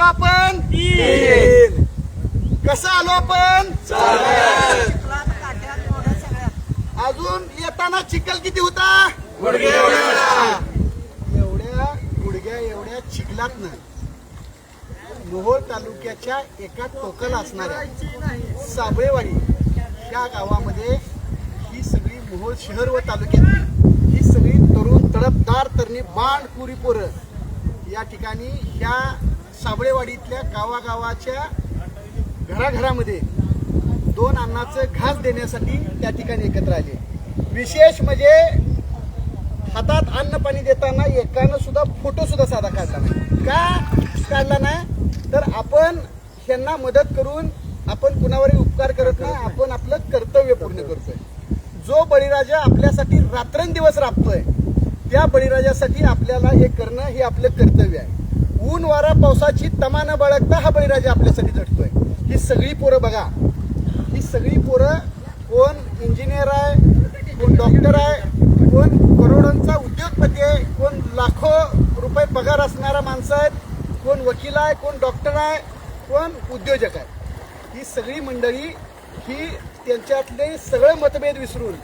आलो आपण? तीन. कसं आलो आपण? अजून येताना चिखल किती होता? एवढ्या गुडघ्या एवढ्या चिखलात मोहोळ तालुक्याच्या एका टोकाला असणाऱ्या साबळेवाडी या गावामध्ये ही सगळी मोहोळ शहर व तालुक्यातली ही सगळी तरुण तडपदार तरणी बाण पुरी पोरं या ठिकाणी ह्या साबळेवाडीतल्या गावागावाच्या घराघरामध्ये दोन अन्नाचं घास देण्यासाठी त्या ठिकाणी एकत्र आले. विशेष म्हणजे हातात अन्न पाणी देताना एकानं सुद्धा फोटो सुद्धा साधा काढला नाही. का काढला नाही? तर आपण ह्यांना मदत करून आपण कुणावरही उपकार करत नाही आपण आपलं कर्तव्य पूर्ण करतोय. जो बळीराजा आपल्यासाठी रात्रंदिवस राबतोय त्या बळीराजासाठी आपल्याला हे करणं हे आपलं कर्तव्य आहे. ऊन वारा पावसाची तमा न बाळगता हा बळीराजा आपल्यासाठी झटतोय ही सगळी पोरं बघा. ही सगळी पोरं कोण इंजिनियर आहे कोण डॉक्टर आहे कोण करोडोंचा उद्योगपती आहे कोण लाखो रुपये पगार असणारा माणसं आहेत कोण वकील आहे कोण डॉक्टर आहे कोण उद्योजक आहे. ही सगळी मंडळी ही त्यांच्यातले सगळे मतभेद विसरून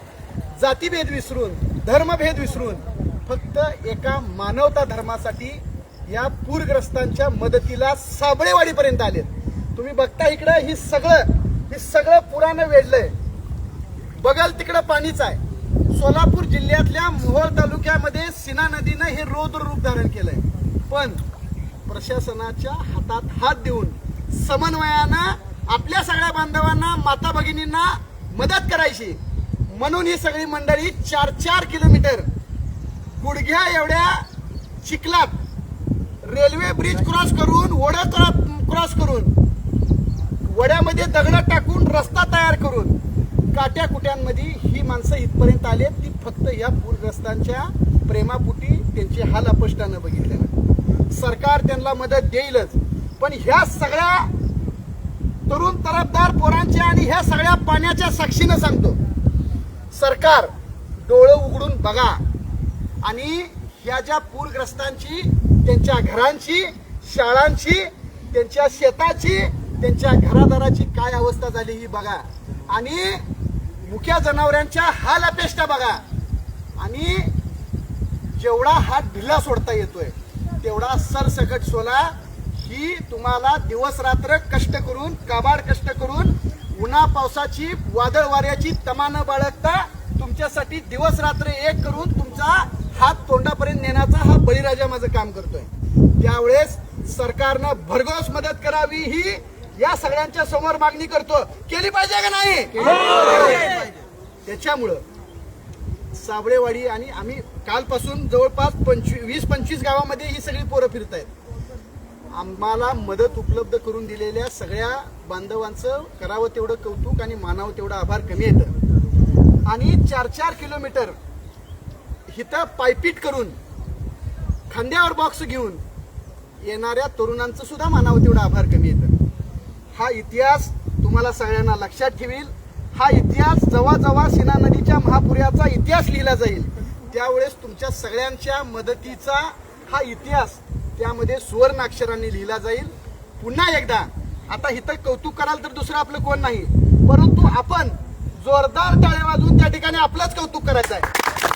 जातीभेद विसरून धर्मभेद विसरून फक्त एका मानवता धर्मासाठी या पूरग्रस्तांच्या मदतीला साबळेवाडीपर्यंत आले तुम्ही बघता इकडं ही सगळं हे सगळं पुरानं वेढलंय. बगल तिकडं पाणीच आहे. सोलापूर जिल्ह्यातल्या मोहोळ तालुक्यामध्ये सीना नदीनं हे रौद्र रूप धारण केलंय. पण प्रशासनाच्या हातात हात देऊन समन्वयानं आपल्या सगळ्या बांधवांना माता भगिनींना मदत करायची. म्हणून ही सगळी मंडळी चार चार किलोमीटर गुडघ्या एवढ्या चिखलात रेल्वे ब्रिज क्रॉस करून ओढा क्रॉस करून वड्यामध्ये दगड टाकून रस्ता तयार करून काट्या कुट्यांमध्ये ही माणसं इथपर्यंत आले ती फक्त या पूरग्रस्तांच्या प्रेमापुटी त्यांचे हाल अपष्टानं बघितले सरकार त्यांना मदत देईलच पण ह्या सगळ्या तरुण तरफदार पोरांच्या आणि ह्या सगळ्या पाण्याच्या साक्षीनं सांगतो. सरकार डोळं उघडून बघा आणि या ज्या पूरग्रस्तांची त्यांच्या घरांची शाळांची त्यांच्या शेताची त्यांच्या घरादाराची काय अवस्था झाली ही बघा. आणि मुख्या जनावरांच्या हाल अपेष्टा बघा. आणि जेवढा हात ढिला सोडता येतोय तेवढा सरसकट सोला ही तुम्हाला दिवस रात्र कष्ट करून काबाड कष्ट करून उन्हा पावसाची वादळ वाऱ्याची तमा न बाळगता तुमच्यासाठी दिवस रात्र एक करून तुमचा हात तोंडापर्यंत नेण्याचा हा बळीराजा माझं काम करतोय. त्यावेळेस सरकारनं भरघोस मदत करावी ही या सगळ्यांच्या समोर मागणी करतो केली पाहिजे का नाही? त्याच्यामुळं साबळेवाडी आणि आम्ही कालपासून जवळपास पंचवीस वीस पंचवीस गावामध्ये ही सगळी पोरं फिरत आहेत आम्हाला मदत उपलब्ध करून दिलेल्या सगळ्या बांधवांचं करावं तेवढं कौतुक आणि मानावं तेवढं आभार कमी येतं आणि चार चार किलोमीटर इथं पायपीट करून खांद्यावर बॉक्स घेऊन येणाऱ्या तरुणांचं सुद्धा मानावं तेवढं आभार कमी येतं. हा इतिहास तुम्हाला सगळ्यांना लक्षात ठेवील. हा इतिहास जेव्हा सिना नदीच्या महापुराचा इतिहास लिहिला जाईल. त्यावेळेस तुमच्या सगळ्यांच्या मदतीचा हा इतिहास त्यामध्ये सुवर्ण अक्षरांनी लिहिला जाईल. पुन्हा एकदा आता इथं कौतुक कराल तर दुसरं आपलं कोण नाही. परंतु आपण जोरदार टाळे वाजवून त्या ठिकाणी आपलंच कौतुक करायचं आहे.